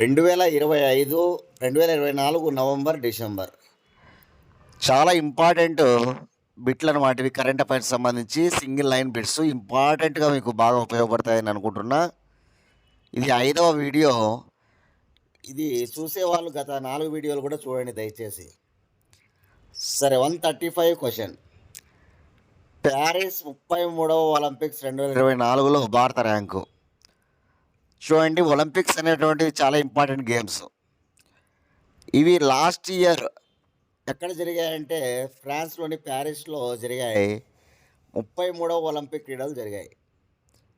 రెండు వేల ఇరవై ఐదు రెండు వేల ఇరవై నాలుగు నవంబర్ డిసెంబర్. చాలా ఇంపార్టెంట్ బిట్లు అనమాట ఇవి కరెంట్ అఫైర్స్ సంబంధించి సింగిల్ లైన్ బిట్స్. ఇంపార్టెంట్గా మీకు బాగా ఉపయోగపడతాయని అనుకుంటున్నా. ఇది ఐదవ వీడియో. ఇది చూసేవాళ్ళు గత నాలుగు వీడియోలు కూడా చూడండి దయచేసి. సరే one thirty five question. Paris ముప్పై మూడవ ఒలింపిక్స్ రెండు వేల ఇరవై నాలుగులో భారత ర్యాంకు. చూడండి ఒలింపిక్స్ అనేటువంటివి చాలా ఇంపార్టెంట్ గేమ్స్. ఇవి లాస్ట్ ఇయర్ ఎక్కడ జరిగాయంటే ఫ్రాన్స్లోని ప్యారిస్లో జరిగాయి. ముప్పై మూడవ ఒలింపిక్ క్రీడలు జరిగాయి.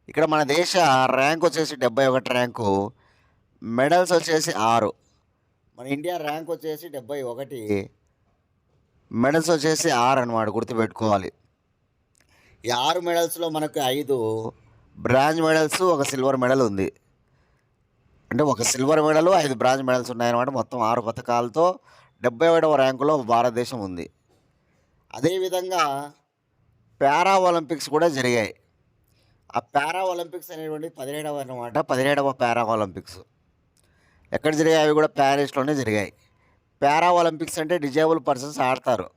ఇక్కడ మన దేశ ర్యాంక్ వచ్చేసి డెబ్బై ఒకటి ర్యాంకు మెడల్స్ వచ్చేసి ఆరు. మన ఇండియా ర్యాంక్ వచ్చేసి డెబ్బై ఒకటి మెడల్స్ వచ్చేసి ఆరు అనమాట గుర్తుపెట్టుకోవాలి. ఈ ఆరు మెడల్స్లో మనకు ఐదు బ్రాంజ్ మెడల్స్ ఒక సిల్వర్ మెడల్ ఉంది. అంటే ఒక సిల్వర్ మెడల్ ఐదు బ్రాంజ్ మెడల్స్ ఉన్నాయన్నమాట మొత్తం ఆరు పథకాలతో డెబ్బై ఏడవ ర్యాంకులో భారతదేశం ఉంది. అదేవిధంగా పారా ఒలింపిక్స్ కూడా జరిగాయి. ఆ పారా ఒలింపిక్స్ అనేటువంటి పదిహేడవ అనమాట పదిహేడవ పారా ఒలింపిక్స్ ఎక్కడ జరిగాయి? అవి కూడా ప్యారిస్లోనే జరిగాయి. పారా ఒలింపిక్స్ అంటే డిజేబుల్ పర్సన్స్ ఆడతారు.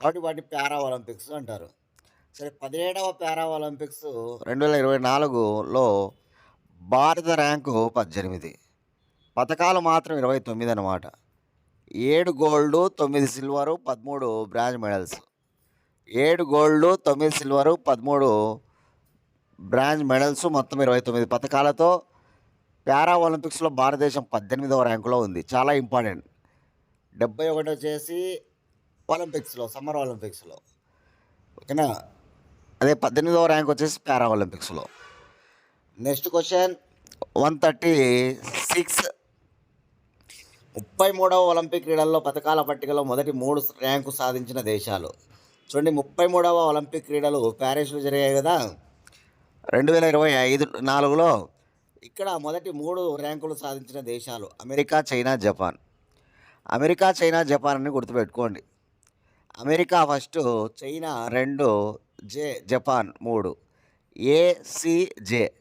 కాబట్టి వాటిని పారా ఒలింపిక్స్ అంటారు. సరే పదిహేడవ పారా ఒలింపిక్స్ రెండు వేల ఇరవై నాలుగులో భారత ర్యాంకు పద్దెనిమిది. పథకాలు మాత్రం ఇరవై తొమ్మిది అనమాట ఏడు గోల్డ్ తొమ్మిది సిల్వరు పదమూడు బ్రాంజ్ మెడల్స్. ఏడు గోల్డ్ తొమ్మిది సిల్వరు పదమూడు బ్రాంజ్ మెడల్స్ మొత్తం ఇరవై తొమ్మిది పథకాలతో పారా ఒలింపిక్స్లో భారతదేశం పద్దెనిమిదవ ర్యాంకులో ఉంది. చాలా ఇంపార్టెంట్. డెబ్బై ఒకటి వచ్చేసి ఒలింపిక్స్లో సమ్మర్ ఒలింపిక్స్లో. ఓకేనా? అదే పద్దెనిమిదవ ర్యాంక్ వచ్చేసి పారా ఒలింపిక్స్లో. Next question. One thirty six. ముప్పై మూడవ ఒలింపిక్ క్రీడల్లో పథకాల పట్టికలో మొదటి మూడు ర్యాంకు సాధించిన దేశాలు. చూడండి ముప్పై మూడవ ఒలింపిక్ క్రీడలు ప్యారిస్లో జరిగాయి కదా. రెండు వేల ఇరవై ఐదు నాలుగులో ఇక్కడ మొదటి మూడు ర్యాంకులు సాధించిన దేశాలు America China Japan. America China Japan అని గుర్తుపెట్టుకోండి. అమెరికా ఫస్ట్ చైనా రెండు జే జపాన్ మూడు. A C J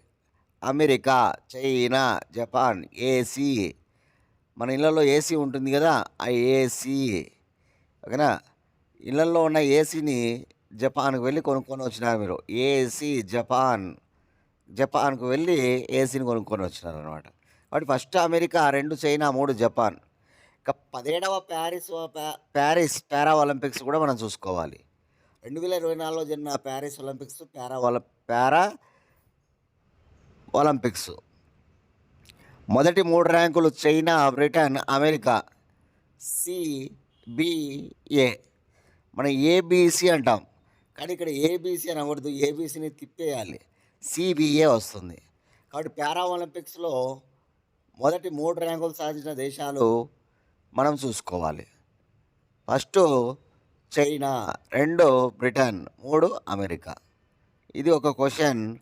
America China Japan AC. మన ఇళ్ళల్లో ఏసీ ఉంటుంది కదా ఆ ఏసీ. ఓకేనా? ఇళ్ళల్లో ఉన్న ఏసీని జపాన్కు వెళ్ళి కొనుక్కొని వచ్చినారు మీరు. AC Japan. జపాన్కు వెళ్ళి ఏసీని కొనుక్కొని వచ్చినారు అనమాట కాబట్టి ఫస్ట్ అమెరికా రెండు చైనా మూడు జపాన్. ఇక పదిహేడవ ప్యారిస్ ప్యా- ప్యారిస్ పారా ఒలింపిక్స్ కూడా మనం చూసుకోవాలి. రెండు వేల ఇరవై నాలుగులో జరిగిన ప్యారిస్ ఒలింపిక్స్ పారా ఒల పారా ఒలింపిక్స్ మొదటి మూడు ర్యాంకులు చైనా బ్రిటన్ అమెరికా. సిబిఏ మనం ఏబిసి అంటాం. కానీ ఇక్కడ ఏబిసి అనకూడదు. ఏబిసిని తిప్పేయాలి. సిబిఏ వస్తుంది. కాబట్టి పారా ఒలింపిక్స్లో మొదటి మూడు ర్యాంకులు సాధించిన దేశాలు మనం చూసుకోవాలి. ఫస్ట్ చైనా రెండు బ్రిటన్ మూడు అమెరికా. ఇది ఒక క్వశ్చన్.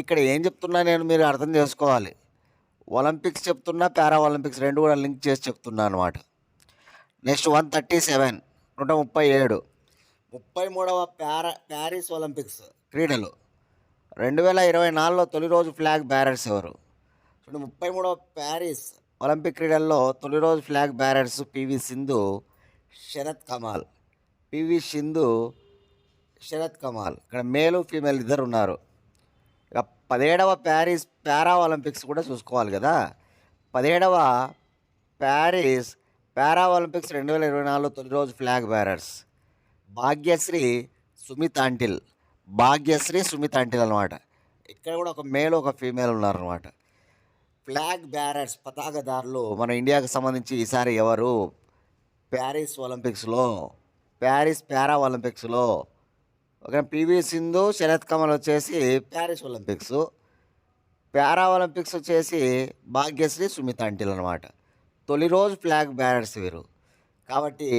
ఇక్కడ ఏం చెప్తున్నా నేను మీరు అర్థం చేసుకోవాలి. ఒలింపిక్స్ చెప్తున్నా పారా ఒలింపిక్స్ రెండు కూడా లింక్ చేసి చెప్తున్నా అనమాట నెక్స్ట్ వన్ థర్టీ సెవెన్ నూట ముప్పై ఏడు. ముప్పై మూడవ ప్యారా ప్యారిస్ ఒలింపిక్స్ క్రీడలు. రెండు వేల ఇరవై నాలుగులో తొలి రోజు ఫ్లాగ్ బ్యారర్స్ ఎవరు? చూడండి ముప్పై మూడవ ప్యారిస్ ఒలింపిక్ క్రీడల్లో తొలి రోజు flag bearers PV Sindhu Sharath Kamal. PV Sindhu Sharath Kamal. ఇక్కడ మేలు ఫీమేల్ ఇద్దరు ఉన్నారు. ఇక పదిహేడవ ప్యారిస్ పారా ఒలింపిక్స్ కూడా చూసుకోవాలి కదా. పదిహేడవ ప్యారిస్ పారా ఒలింపిక్స్ రెండు వేల ఇరవై నాలుగులో తొలి రోజు ఫ్లాగ్ బ్యారర్స్. భాగ్యశ్రీ సుమిత్ అంటిల్. భాగ్యశ్రీ సుమిత్ అంటిల్ అనమాట ఇక్కడ కూడా ఒక మేల్ ఒక ఫీమేల్ ఉన్నారనమాట ఫ్లాగ్ బ్యారర్స్ పతాకదారులు మన ఇండియాకు సంబంధించి ఈసారి ఎవరు? ప్యారిస్ ఒలింపిక్స్లో ప్యారిస్ పారా ఒలింపిక్స్లో ఒక పివి సింధు శరత్ కమల్ వచ్చేసి ప్యారిస్ ఒలింపిక్స్. పారా ఒలింపిక్స్ వచ్చేసి భాగ్యశ్రీ సుమిత్ అంటిల్ అనమాట తొలి రోజు ఫ్లాగ్ బ్యారర్స్ వీరు. కాబట్టి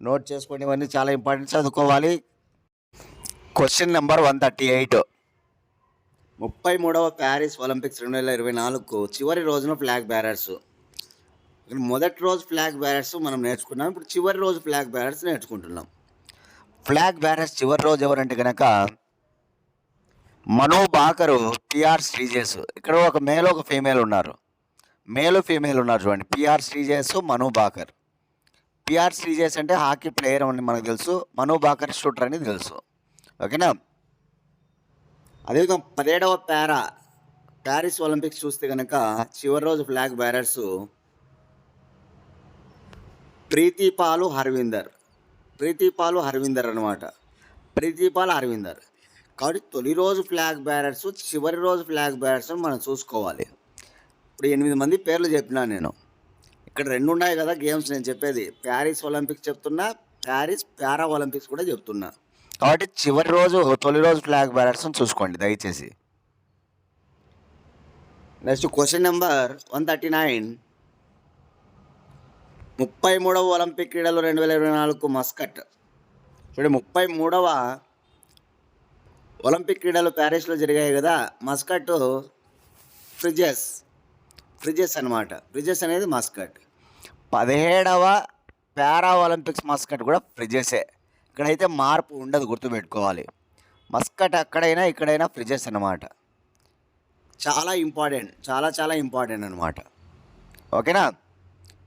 నోట్ చేసుకోండి ఇవన్నీ చాలా ఇంపార్టెంట్. చదువుకోవాలి. Question number one thirty eight ముప్పై మూడవ ప్యారిస్ ఒలింపిక్స్ రెండు వేల ఇరవై నాలుగుకు చివరి రోజున ఫ్లాగ్ బ్యారర్స్. మొదటి రోజు ఫ్లాగ్ బ్యారర్స్ మనం నేర్చుకున్నాం. ఇప్పుడు చివరి రోజు ఫ్లాగ్ బ్యారర్స్ నేర్చుకుంటున్నాం. ఫ్లాగ్ బ్యారర్స్ చివరి రోజు ఎవరంటే కనుక మనో బాకరు పిఆర్ శ్రీజేస్. ఇక్కడ ఒక మేల్ ఒక ఫీమేల్ ఉన్నారు. మేలు ఫీమేల్ ఉన్నారు చూడండి. పిఆర్ శ్రీజేస్ మనోబాకర్ పిఆర్ శ్రీజేస్ అంటే హాకీ ప్లేయర్ అని మనకు తెలుసు. మనోబాకర్ షూటర్ అని తెలుసు. ఓకేనా? అదేవిధంగా పదిహేడవ పారా ప్యారిస్ ఒలింపిక్స్ చూస్తే కనుక చివరి రోజు ఫ్లాగ్ బ్యారర్స్ ప్రీతిపాలు హర్విందర్. ప్రీతిపాలు హర్విందర్ అనమాట ప్రీతిపాల్ హర్విందర్ కాబట్టి తొలి రోజు ఫ్లాగ్ బ్యారర్స్ చివరి రోజు ఫ్లాగ్ బ్యారర్స్ మనం చూసుకోవాలి. ఇప్పుడు ఎనిమిది మంది పేర్లు చెప్పినా నేను. ఇక్కడ రెండు ఉన్నాయి కదా గేమ్స్ నేను చెప్పేది. ప్యారిస్ ఒలింపిక్స్ చెప్తున్నా ప్యారిస్ పారా ఒలింపిక్స్ కూడా చెప్తున్నా. కాబట్టి చివరి రోజు తొలి రోజు ఫ్లాగ్ బ్యారర్స్ చూసుకోండి దయచేసి. Next question number one thirty nine. ముప్పై మూడవ ఒలింపిక్ క్రీడలు రెండు వేల ఇరవై నాలుగు మస్కట్. చూడండి ముప్పై మూడవ ఒలింపిక్ క్రీడలు ప్యారిస్లో జరిగాయి కదా మస్కట్ ఫ్రిజెస్ ఫ్రిజెస్ అనమాట ఫ్రిజెస్ అనేది మస్కట్. పదిహేడవ పారా ఒలింపిక్స్ మస్కట్ కూడా ఫ్రిజెసే ఇక్కడైతే మార్పు ఉండదు గుర్తుపెట్టుకోవాలి. మస్కట్ అక్కడైనా ఇక్కడైనా ఫ్రిజెస్ అన్నమాట. చాలా ఇంపార్టెంట్ చాలా చాలా ఇంపార్టెంట్ అనమాట ఓకేనా?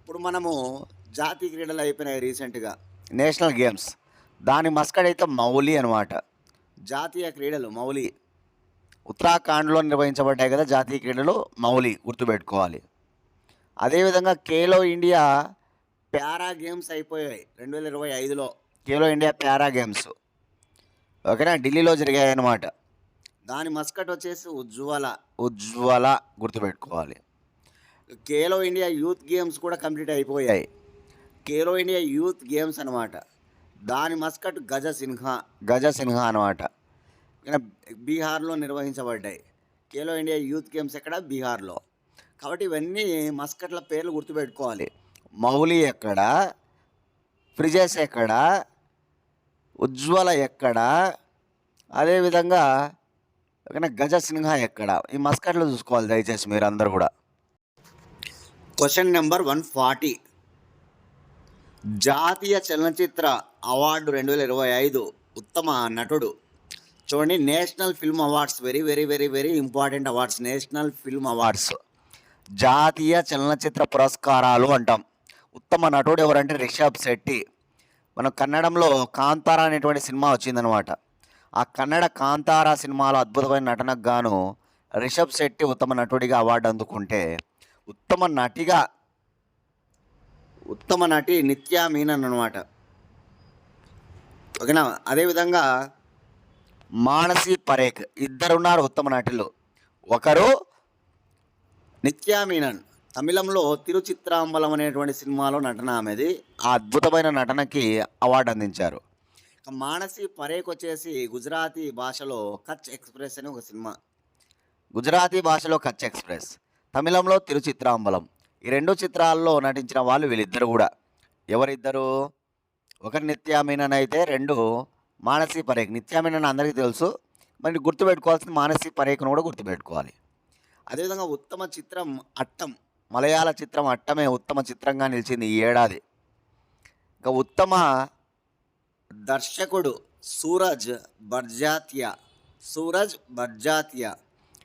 ఇప్పుడు మనము జాతీయ క్రీడలు అయిపోయినాయి రీసెంట్గా. National games. దాని మస్కడ్ అయితే మౌలి అనమాట జాతీయ క్రీడలు మౌలి. ఉత్తరాఖండ్లో నిర్వహించబడ్డాయి కదా జాతీయ క్రీడలు మౌలి గుర్తుపెట్టుకోవాలి. అదేవిధంగా ఖేలో ఇండియా పారా గేమ్స్ అయిపోయాయి రెండు వేల ఇరవై ఐదులో. Khelo India para games. ఓకేనా? ఢిల్లీలో జరిగాయి అన్నమాట దాని మస్కట్ వచ్చేసి ఉజ్వల. ఉజ్వల గుర్తుపెట్టుకోవాలి. ఖేలో ఇండియా యూత్ గేమ్స్ కూడా కంప్లీట్ అయిపోయాయి. ఖేలో ఇండియా యూత్ గేమ్స్ అనమాట దాని మస్కట్ గజ సిన్హా గజ సిన్హా అనమాట బీహార్లో నిర్వహించబడ్డాయి. ఖేలో ఇండియా యూత్ గేమ్స్ ఎక్కడ? బీహార్లో. కాబట్టి ఇవన్నీ మస్కట్ల పేర్లు గుర్తుపెట్టుకోవాలి. మౌలి ఎక్కడ? ఫ్రిజెస్ ఎక్కడ? ఉజ్వల ఎక్కడ? అదేవిధంగా గజ సిన్హా ఎక్కడ? ఈ మస్కట్లో చూసుకోవాలి దయచేసి మీరు అందరు కూడా. Question number one forty. జాతీయ చలనచిత్ర అవార్డు రెండు వేల ఇరవై ఐదు ఉత్తమ నటుడు. చూడండి national film awards very very very very important awards national film awards. జాతీయ చలనచిత్ర పురస్కారాలు అంటాం. ఉత్తమ నటుడు ఎవరంటే రిషబ్ శెట్టి. మన కన్నడంలో కాంతార అనేటువంటి సినిమా వచ్చిందనమాట. ఆ కన్నడ కాంతార సినిమాలో అద్భుతమైన నటనకు గాను రిషబ్ శెట్టి ఉత్తమ నటుడిగా అవార్డు అందుకుంటే ఉత్తమ నటిగా ఉత్తమ నటి నిత్యా మీనన్ అనమాట ఓకేనా? అదేవిధంగా మానసి పరేఖ్ ఇద్దరున్నారు ఉత్తమ నటులు. ఒకరు నిత్యా మీనన్. తమిళంలో తిరుచిత్రాంబలం అనేటువంటి సినిమాలో నటన ఆమెది. ఆ అద్భుతమైన నటనకి అవార్డు అందించారు. మానసి పరేఖ్ వచ్చేసి గుజరాతీ భాషలో కచ్ ఎక్స్ప్రెస్ అని ఒక సినిమా. గుజరాతీ భాషలో కచ్ ఎక్స్ప్రెస్. తమిళంలో తిరుచిత్రాంబలం. ఈ రెండు చిత్రాల్లో నటించిన వాళ్ళు వీళ్ళిద్దరు కూడా. ఎవరిద్దరు? ఒకరి నిత్యామీనన్ అయితే రెండు మానసి పరేఖ్ నిత్యామీనన్ అందరికీ తెలుసు. మరి గుర్తుపెట్టుకోవాల్సిన మానసి పరేఖను కూడా గుర్తుపెట్టుకోవాలి. అదేవిధంగా ఉత్తమ చిత్రం అట్టం మలయాళ చిత్రం అట్టమే ఉత్తమ చిత్రంగా నిలిచింది ఈ ఏడాది. ఇంకా ఉత్తమ దర్శకుడు సూరజ్ బర్జాతియా సూరజ్ బర్జాతియా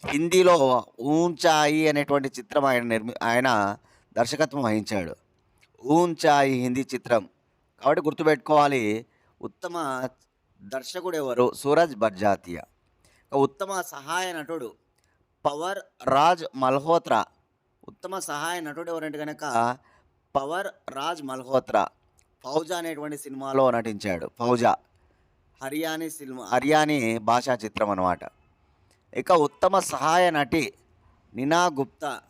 హిందీలో ఊంచాయి అనేటువంటి చిత్రం ఆయన నిర్మి ఆయన దర్శకత్వం వహించాడు. ఊంచాయి హిందీ చిత్రం. కాబట్టి గుర్తుపెట్టుకోవాలి ఉత్తమ దర్శకుడు ఎవరు? సూరజ్ బర్జాతియా ఉత్తమ సహాయ నటుడు. పవర్ రాజ్ మల్హోత్రా. ఉత్తమ సహాయ నటుడు ఎవరంటే కనుక పవర్ రాజ్ మల్హోత్రా. ఫౌజా అనేటువంటి సినిమాలో నటించాడు. ఫౌజా. హర్యానీ సినిమా హర్యానీ భాషా చిత్రం అనమాట ఇక ఉత్తమ సహాయ నటి నినా గుప్తా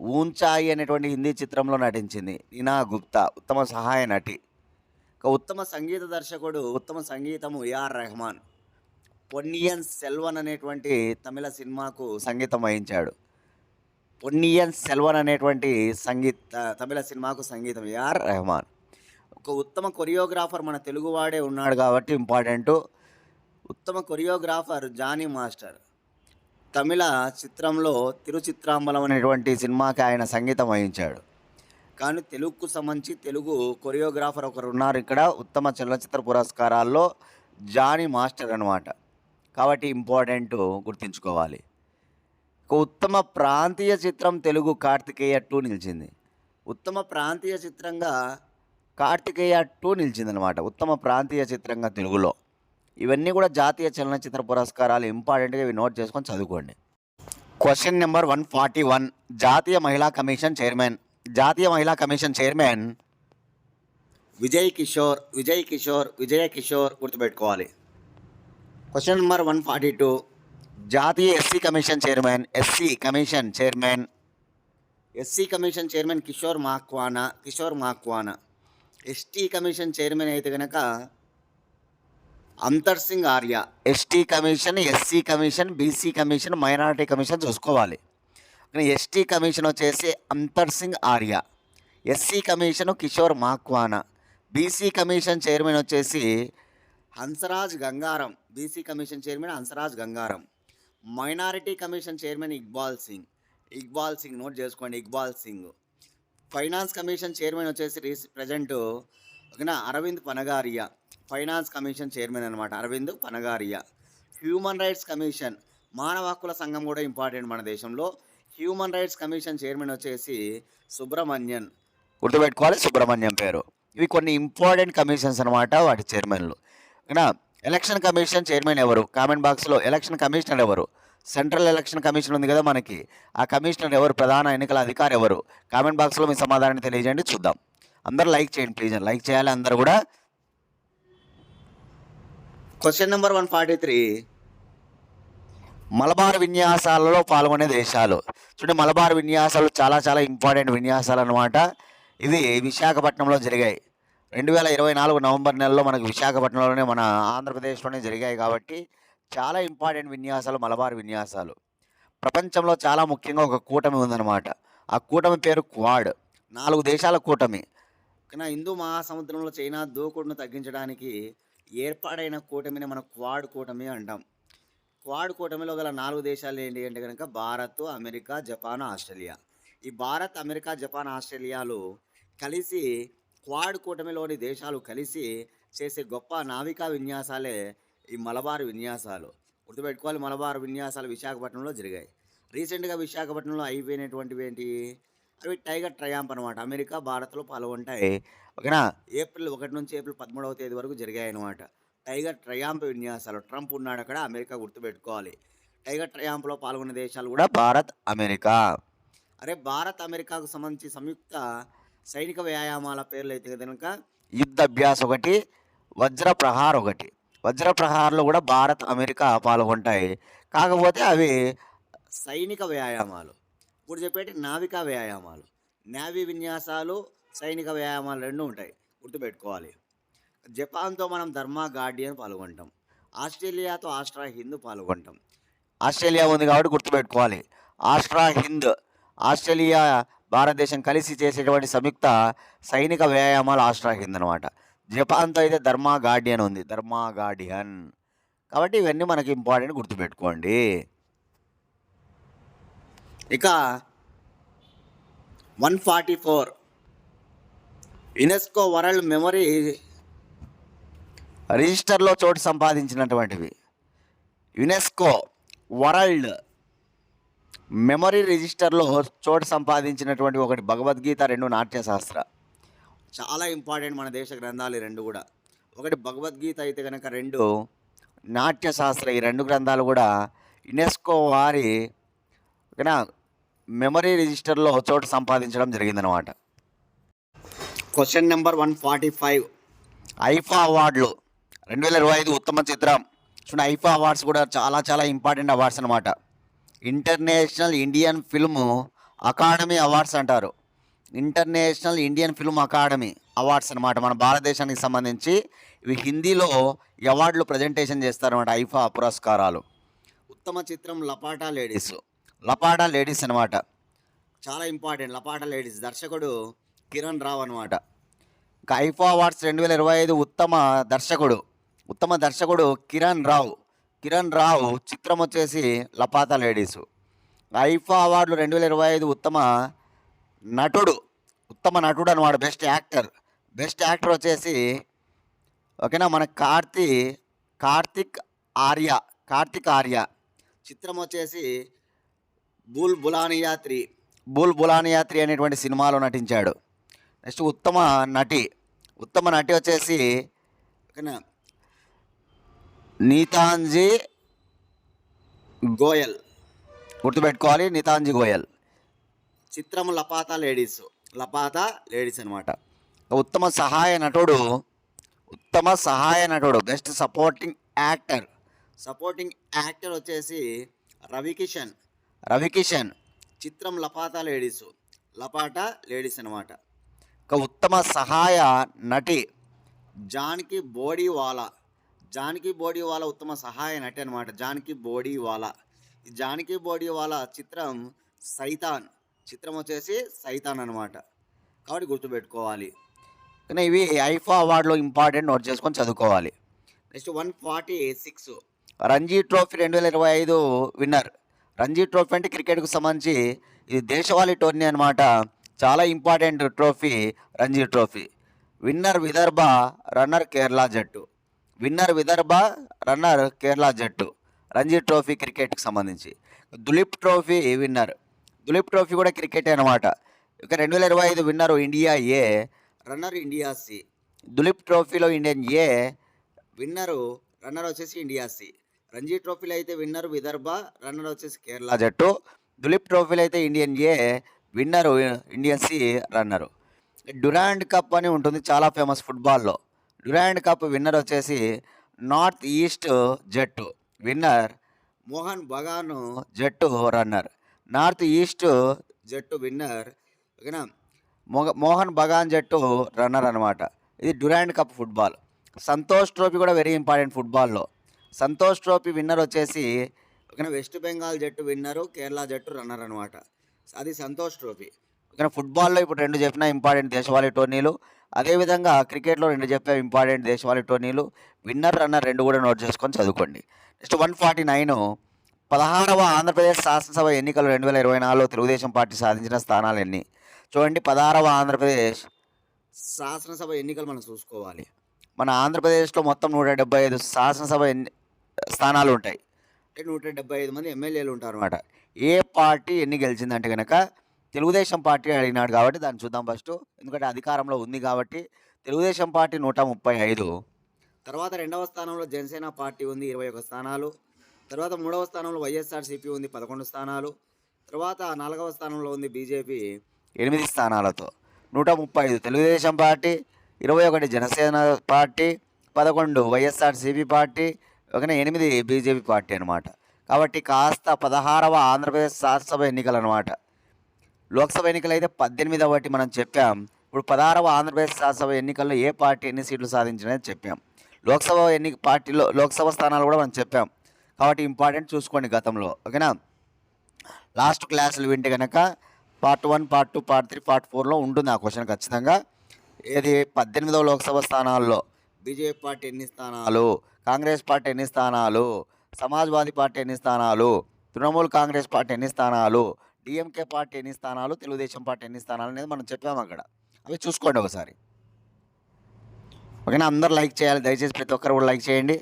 ఊంచాయి అనేటువంటి హిందీ చిత్రంలో నటించింది. నినా గుప్తా ఉత్తమ సహాయ నటి. ఇక ఉత్తమ సంగీత దర్శకుడు ఉత్తమ సంగీతము ఏఆర్ రెహమాన్. పొన్నియన్ సెల్వన్ అనేటువంటి తమిళ సినిమాకు సంగీతం వహించాడు. పొన్నియన్ సెల్వన్ అనేటువంటి సంగీత తమిళ సినిమాకు సంగీతం ఏఆర్ రెహమాన్. ఒక ఉత్తమ కొరియోగ్రాఫర్ మన తెలుగువాడే ఉన్నాడు కాబట్టి ఇంపార్టెంట్. ఉత్తమ కొరియోగ్రాఫర్ జానీ మాస్టర్. తమిళ చిత్రంలో తిరుచిత్రాంబలం అనేటువంటి సినిమాకి ఆయన సంగీతం వహించాడు. కానీ తెలుగుకు సంబంధించి తెలుగు కొరియోగ్రాఫర్ ఒకరు ఉన్నారు ఇక్కడ ఉత్తమ చలనచిత్ర పురస్కారాల్లో జానీ మాస్టర్ అనమాట కాబట్టి ఇంపార్టెంట్ గుర్తుంచుకోవాలి. ఒక ఉత్తమ ప్రాంతీయ చిత్రం తెలుగు కార్తికేయ టూ నిలిచింది. ఉత్తమ ప్రాంతీయ చిత్రంగా కార్తికేయ టూ నిలిచిందనమాట ఉత్తమ ప్రాంతీయ చిత్రంగా తెలుగులో. ఇవన్నీ కూడా జాతీయ చలనచిత్ర పురస్కారాలు ఇంపార్టెంట్గా ఇవి నోట్ చేసుకొని చదువుకోండి. Question number one forty one జాతీయ మహిళా కమిషన్ చైర్మన్. జాతీయ మహిళా కమిషన్ చైర్మన్ విజయ్ కిషోర్ విజయ్ కిషోర్ విజయ కిషోర్ గుర్తుపెట్టుకోవాలి. Question number one forty two జాతీయ SC commission chairman SC commission chairman SC commission chairman Kishore Makwana Kishore Makwana. ST commission chairman అయితే కనుక Antar Singh Arya. ST commission SC commission BC commission minority commission చూసుకోవాలి. ST commission వచ్చేసి Antar Singh Arya. SC commission Kishore Makwana. BC commission chairman వచ్చేసి Hansraj Gangaram. BC commission chairman Hansraj Gangaram. Minority commission chairman Iqbal Singh. Iqbal Singh note చేసుకోండి Iqbal Singh. Finance commission chairman వచ్చేసి రీస్ present ఓకేనా Arvind Panagariya. Finance commission chairman అనమాట Arvind Panagariya. Human rights commission. మానవ హక్కుల సంఘం కూడా important మన దేశంలో. హ్యూమన్ రైట్స్ కమిషన్ చైర్మన్ వచ్చేసి సుబ్రహ్మణ్యన్. గుర్తుపెట్టుకోవాలి సుబ్రహ్మణ్యం పేరు. ఇవి కొన్ని ఇంపార్టెంట్ కమిషన్స్ అనమాట వాటి చైర్మన్లు. ఓకేనా? ఎలక్షన్ కమిషన్ చైర్మన్ ఎవరు? కామెంట్ బాక్స్లో ఎలక్షన్ కమిషనర్ ఎవరు? సెంట్రల్ ఎలక్షన్ కమిషన్ ఉంది కదా మనకి. ఆ కమిషనర్ ఎవరు? ప్రధాన ఎన్నికల అధికారి ఎవరు? కామెంట్ బాక్స్లో మీ సమాధానాన్ని తెలియజేయండి చూద్దాం. అందరూ లైక్ చేయండి ప్లీజ్. లైక్ చేయాలి అందరూ కూడా. Question number one forty three Malabar విన్యాసాలలో పాల్గొనే దేశాలు. చూడండి మలబార్ విన్యాసాలు చాలా చాలా ఇంపార్టెంట్ విన్యాసాలు అనమాట ఇవి విశాఖపట్నంలో జరిగాయి. రెండు వేల ఇరవై నాలుగు నవంబర్ నెలలో మనకు విశాఖపట్నంలోనే మన ఆంధ్రప్రదేశ్లోనే జరిగాయి కాబట్టి చాలా ఇంపార్టెంట్ విన్యాసాలు మలబార్ విన్యాసాలు. ప్రపంచంలో చాలా ముఖ్యంగా ఒక కూటమి ఉందన్నమాట. ఆ కూటమి పేరు క్వాడ్. నాలుగు దేశాల కూటమి. కానీ హిందూ మహాసముద్రంలో చైనా దూకుడును తగ్గించడానికి ఏర్పాటైన కూటమిని మనం క్వాడ్ కూటమి అంటాం. క్వాడ్ కూటమిలో గల నాలుగు దేశాలు ఏంటి అంటే కనుక భారత్ అమెరికా జపాన్ ఆస్ట్రేలియా. ఈ భారత్ అమెరికా జపాన్ ఆస్ట్రేలియాలు కలిసి క్వాడ్ కూటమిలోని దేశాలు కలిసి చేసే గొప్ప నావికా విన్యాసాలే ఈ మలబార్ విన్యాసాలు. గుర్తుపెట్టుకోవాలి మలబార్ విన్యాసాలు విశాఖపట్నంలో జరిగాయి. రీసెంట్గా విశాఖపట్నంలో అయిపోయినటువంటివి ఏంటి? అవి టైగర్ ట్రయాంప్ అనమాట అమెరికా భారత్లో పాల్గొంటాయి. ఓకేనా? ఏప్రిల్ ఒకటి నుంచి ఏప్రిల్ పదమూడవ తేదీ వరకు జరిగాయి అనమాట టైగర్ ట్రయాంప్ విన్యాసాలు. ట్రంప్ ఉన్నాడు అక్కడ అమెరికా గుర్తుపెట్టుకోవాలి. టైగర్ ట్రయాంప్లో పాల్గొన్న దేశాలు కూడా భారత్ అమెరికా. అరే భారత్ అమెరికాకు సంబంధించి సంయుక్త సైనిక వ్యాయామాల పేర్లు అయితే కనుక యుద్ధ అభ్యాస్ ఒకటి వజ్ర ప్రహార్ ఒకటి. వజ్ర ప్రహార్లో కూడా భారత్ అమెరికా పాల్గొంటాయి. కాకపోతే అవి సైనిక వ్యాయామాలు. ఇప్పుడు చెప్పేటి నావికా వ్యాయామాలు. నావీ విన్యాసాలు సైనిక వ్యాయామాలు రెండు ఉంటాయి. గుర్తుపెట్టుకోవాలి. జపాన్తో మనం ధర్మా గార్డియన్ పాల్గొంటాం. ఆస్ట్రేలియాతో ఆస్ట్రా హింద్ పాల్గొంటాం. ఆస్ట్రేలియా ఉంది కాబట్టి గుర్తుపెట్టుకోవాలి. ఆస్ట్రా హింద్ ఆస్ట్రేలియా భారతదేశం కలిసి చేసేటువంటి సంయుక్త సైనిక వ్యాయామాలు ఆస్ట్రా హింద్ అనమాట జపాన్తో అయితే ధర్మా గార్డియన్ ఉంది. ధర్మా గార్డియన్. కాబట్టి ఇవన్నీ మనకి ఇంపార్టెంట్ గుర్తుపెట్టుకోండి. ఇక one forty four UNESCO world memory రిజిస్టర్లో చోటు సంపాదించినటువంటివి. యునెస్కో వరల్డ్ మెమరీ రిజిస్టర్లో చోటు సంపాదించినటువంటి ఒకటి భగవద్గీత రెండు నాట్యశాస్త్ర చాలా ఇంపార్టెంట్ మన దేశ గ్రంథాలు ఈ రెండు కూడా. ఒకటి భగవద్గీత అయితే కనుక రెండు నాట్యశాస్త్ర ఈ రెండు గ్రంథాలు కూడా యునెస్కో వారి మెమరీ రిజిస్టర్లో చోటు సంపాదించడం జరిగిందనమాట question number one forty five IIFA అవార్డులు. రెండు వేల ఇరవై ఐదు ఉత్తమ చిత్రం. చూడండి ఐఫా అవార్డ్స్ కూడా చాలా చాలా ఇంపార్టెంట్ అవార్డ్స్ అనమాట international Indian film academy awards అంటారు. International Indian film academy awards అనమాట మన భారతదేశానికి సంబంధించి ఇవి హిందీలో అవార్డులు ప్రజెంటేషన్ చేస్తారన్నమాట ఐఫా పురస్కారాలు. ఉత్తమ చిత్రం లపాటా లేడీస్. లపాటా లేడీస్ అనమాట చాలా ఇంపార్టెంట్ లపాటా లేడీస్. దర్శకుడు కిరణ్ రావ్ అనమాట కైఫా అవార్డ్స్ రెండు వేల ఇరవై ఐదు ఉత్తమ దర్శకుడు ఉత్తమ దర్శకుడు కిరణ్ రావ్. కిరణ్ రావ్ చిత్రం వచ్చేసి లపాతా లేడీస్. ఐఫా అవార్డులు రెండు వేల ఇరవై ఐదు ఉత్తమ నటుడు ఉత్తమ నటుడు అనమాట బెస్ట్ యాక్టర్. బెస్ట్ యాక్టర్ వచ్చేసి ఓకేనా మన కార్తీ కార్తిక్ ఆర్య కార్తిక్ ఆర్య. చిత్రం వచ్చేసి బుల్ బులానియాత్రి బుల్ బులానియాత్రి అనేటువంటి సినిమాలో నటించాడు. నెక్స్ట్ ఉత్తమ నటి ఉత్తమ నటి వచ్చేసి ఓకేనా? నీతాంజీ గోయల్. గుర్తుపెట్టుకోవాలి నీతాంజీ గోయల్. చిత్రం లపాత లేడీస్ లపాత లేడీస్ అనమాట ఉత్తమ సహాయ నటుడు ఉత్తమ సహాయ నటుడు best supporting actor. Supporting actor వచ్చేసి రవికిషన్. రవికిషన్ చిత్రం లపాత లేడీస్ లపాట లేడీస్ అనమాట ఒక ఉత్తమ సహాయ నటి జాన్కి బోడీవాలా. జానకి బోడీవాలా ఉత్తమ సహాయ నటి అనమాట జానకి బోడీవాలా. ఈ జానకి బోడీవాలా చిత్రం సైతాన్. చిత్రం వచ్చేసి సైతాన్ అనమాట కాబట్టి గుర్తుపెట్టుకోవాలి. కానీ ఇవి ఐఫా అవార్డులో ఇంపార్టెంట్ నోట్ చేసుకొని చదువుకోవాలి. Next one forty six. Ranji trophy రెండు వేల ఇరవై ఐదు విన్నర్. రంజీ ట్రోఫీ అంటే క్రికెట్కు సంబంధించి ఇది దేశవాళీ టోర్నీ అనమాట చాలా important trophy Ranji trophy. Winner Vidarbha runner Kerala జట్టు. విన్నర్ విదర్భ రన్నర్ కేరళ జట్టు. రంజీ ట్రోఫీ క్రికెట్కి సంబంధించి. Duleep trophy winner. Duleep trophy కూడా క్రికెట్ అనమాట ఇక రెండు వేల ఇరవై ఐదు winner India A runner India C. Duleep ట్రోఫీలో ఇండియన్ ఏ విన్నరు రన్నర్ వచ్చేసి ఇండియా సి. రంజీ ట్రోఫీలో అయితే విన్నర్ విదర్భ రన్నర్ వచ్చేసి కేరళ జట్టు. దులీప్ ట్రోఫీలో అయితే Indian A winner Indian C runner. Durand Cup అని ఉంటుంది చాలా ఫేమస్ ఫుట్బాల్లో. డ్యురాండ్ కప్ విన్నర్ వచ్చేసి నార్త్ ఈస్ట్ జట్టు. విన్నర్ మోహన్ బగాన్ జట్టు రన్నర్. నార్త్ ఈస్ట్ జట్టు విన్నర్ ఓకేనా? మోహన్ బగాన్ జట్టు రన్నర్ అనమాట ఇది Durand Cup football. Santosh trophy కూడా వెరీ ఇంపార్టెంట్ ఫుట్బాల్లో. సంతోష్ ట్రోఫీ విన్నర్ వచ్చేసి ఓకేనా? వెస్ట్ బెంగాల్ జట్టు విన్నరు కేరళ జట్టు రన్నర్ అనమాట అది సంతోష్ ట్రోఫీ. ఓకేనా ఫుట్బాల్లో ఇప్పుడు రెండు చెప్పిన ఇంపార్టెంట్ దేశవాళీ టోర్నీలు. అదేవిధంగా క్రికెట్లో రెండు చెప్పే ఇంపార్టెంట్ దేశవాళీ టోర్నీలు. విన్నర్ రన్నర్ రెండు కూడా నోట్ చేసుకొని చదువుకోండి. నెక్స్ట్ వన్ ఫార్టీ నైన్ పదహారవ ఆంధ్రప్రదేశ్ శాసనసభ ఎన్నికలు రెండు వేల ఇరవై నాలుగులో తెలుగుదేశం పార్టీ సాధించిన స్థానాలు ఎన్ని చూడండి పదహారవ ఆంధ్రప్రదేశ్ శాసనసభ ఎన్నికలు మనం చూసుకోవాలి. మన ఆంధ్రప్రదేశ్లో మొత్తం నూట డెబ్బై ఐదు శాసనసభ ఎన్ని స్థానాలు ఉంటాయి? అంటే నూట డెబ్బై ఐదు మంది ఎమ్మెల్యేలు ఉంటారు అనమాట ఏ పార్టీ ఎన్ని గెలిచిందంటే కనుక తెలుగుదేశం పార్టీ అడిగినాడు కాబట్టి దాన్ని చూద్దాం ఫస్ట్. ఎందుకంటే అధికారంలో ఉంది కాబట్టి తెలుగుదేశం పార్టీ నూట ముప్పై ఐదు. తర్వాత రెండవ స్థానంలో జనసేన పార్టీ ఉంది ఇరవై ఒక స్థానాలు. తర్వాత మూడవ స్థానంలో వైఎస్ఆర్సీపీ ఉంది పదకొండు స్థానాలు. తర్వాత నాలుగవ స్థానంలో ఉంది బీజేపీ ఎనిమిది స్థానాలతో. నూట ముప్పై ఐదు తెలుగుదేశం పార్టీ ఇరవై ఒకటి జనసేన పార్టీ పదకొండు వైఎస్ఆర్సీపీ పార్టీ ఒకనే ఎనిమిది బీజేపీ పార్టీ అనమాట కాబట్టి కాస్త పదహారవ ఆంధ్రప్రదేశ్ శాసనసభ ఎన్నికలు అనమాట లోక్సభ ఎన్నికలు అయితే పద్దెనిమిదవ ఒకటి మనం చెప్పాం. ఇప్పుడు పదహారవ ఆంధ్రప్రదేశ్ శాసనసభ ఎన్నికల్లో ఏ పార్టీ ఎన్ని సీట్లు సాధించినది చెప్పాం. లోక్సభ ఎన్ని పార్టీలో లోక్సభ స్థానాలు కూడా మనం చెప్పాం. కాబట్టి ఇంపార్టెంట్ చూసుకోండి గతంలో ఓకేనా? లాస్ట్ క్లాసులు వింటే కనుక part one part two part three part ఫోర్లో ఉంటుంది ఆ క్వశ్చన్ ఖచ్చితంగా. ఏది పద్దెనిమిదవ లోక్సభ స్థానాల్లో బీజేపీ పార్టీ ఎన్ని స్థానాలు కాంగ్రెస్ పార్టీ ఎన్ని స్థానాలు సమాజ్వాదీ పార్టీ ఎన్ని స్థానాలు? తృణమూల్ కాంగ్రెస్ పార్టీ ఎన్ని స్థానాలు? డిఎంకే పార్టీ ఎన్ని స్థానాలు? తెలుగుదేశం పార్టీ ఎన్ని స్థానాలు అనేది మనం చెప్పాము అక్కడ. అవి చూసుకోండి ఒకసారి. ఓకేనా? అందరు లైక్ చేయాలి. దయచేసి ప్రతి ఒక్కరు కూడా లైక్ చేయండి.